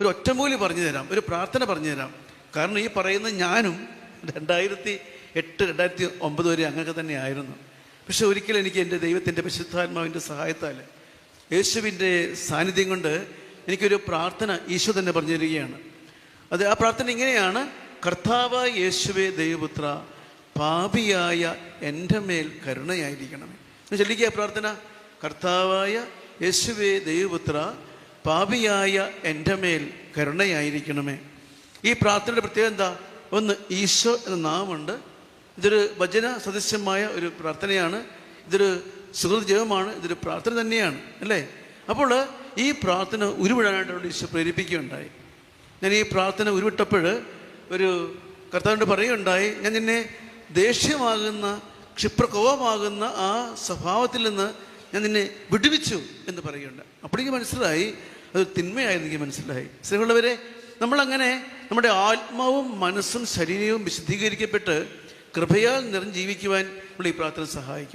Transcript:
ഒരു ഒറ്റമൂലി പറഞ്ഞു തരാം ഒരു പ്രാർത്ഥന പറഞ്ഞു തരാം. കാരണം ഈ പറയുന്ന ഞാനും രണ്ടായിരത്തി എട്ട് രണ്ടായിരത്തി ഒമ്പത് വരെ അങ്ങനെയൊക്കെ തന്നെ ആയിരുന്നു. പക്ഷെ ഒരിക്കലും എനിക്ക് എന്റെ ദൈവത്തിന്റെ പരിശുദ്ധാത്മാവിന്റെ സഹായത്താൽ യേശുവിന്റെ സാന്നിധ്യം കൊണ്ട് എനിക്കൊരു പ്രാർത്ഥന ഈശോ തന്നെ പറഞ്ഞു തരികയാണ്. അത് ആ പ്രാർത്ഥന ഇങ്ങനെയാണ് കർത്താവ് യേശുവെ ദൈവപുത്ര പാപിയായ എന്റെ മേൽ കരുണയായിരിക്കണം ചൊല്ലിക്കുക പ്രാർത്ഥന കർത്താവായ യേശുവേ ദൈവപുത്ര പാപിയായ എന്റെ മേൽ കരുണയായിരിക്കണമേ. ഈ പ്രാർത്ഥനയുടെ പ്രത്യേകത എന്താ? ഒന്ന് ഈശോ എന്ന നാമുണ്ട് ഇതൊരു ഭജന സദൃശ്യമായ ഒരു പ്രാർത്ഥനയാണ്. ഇതൊരു സുഹൃത് ജപമാണ്. ഇതൊരു പ്രാർത്ഥന തന്നെയാണ്. അല്ലേ? അപ്പോൾ ഈ പ്രാർത്ഥന ഉരുവിടാനായിട്ട് ഈശോ പ്രേരിപ്പിക്കുകയുണ്ടായി. ഞാൻ ഈ പ്രാർത്ഥന ഉരുവിട്ടപ്പോൾ ഒരു കർത്താവിന്റെ പറയുകയുണ്ടായി ഞാൻ നിന്നെ ദേഷ്യമാകുന്ന ക്ഷിപ്രകോപമാകുന്ന ആ സ്വഭാവത്തിൽ നിന്ന് ഞാൻ നിന്നെ വിടുവിച്ചു എന്ന് പറയുകയുണ്ട് അപ്പോഴേക്ക് മനസ്സിലായി അത് തിന്മയായിരുന്നു എനിക്ക് മനസ്സിലായി. സ്നേഹമുള്ളവരെ നമ്മളങ്ങനെ നമ്മുടെ ആത്മാവും മനസ്സും ശരീരവും വിശദീകരിക്കപ്പെട്ട് കൃപയാൽ നിറഞ്ഞ് ജീവിക്കുവാൻ നമ്മൾ ഈ പ്രാർത്ഥന സഹായിക്കും.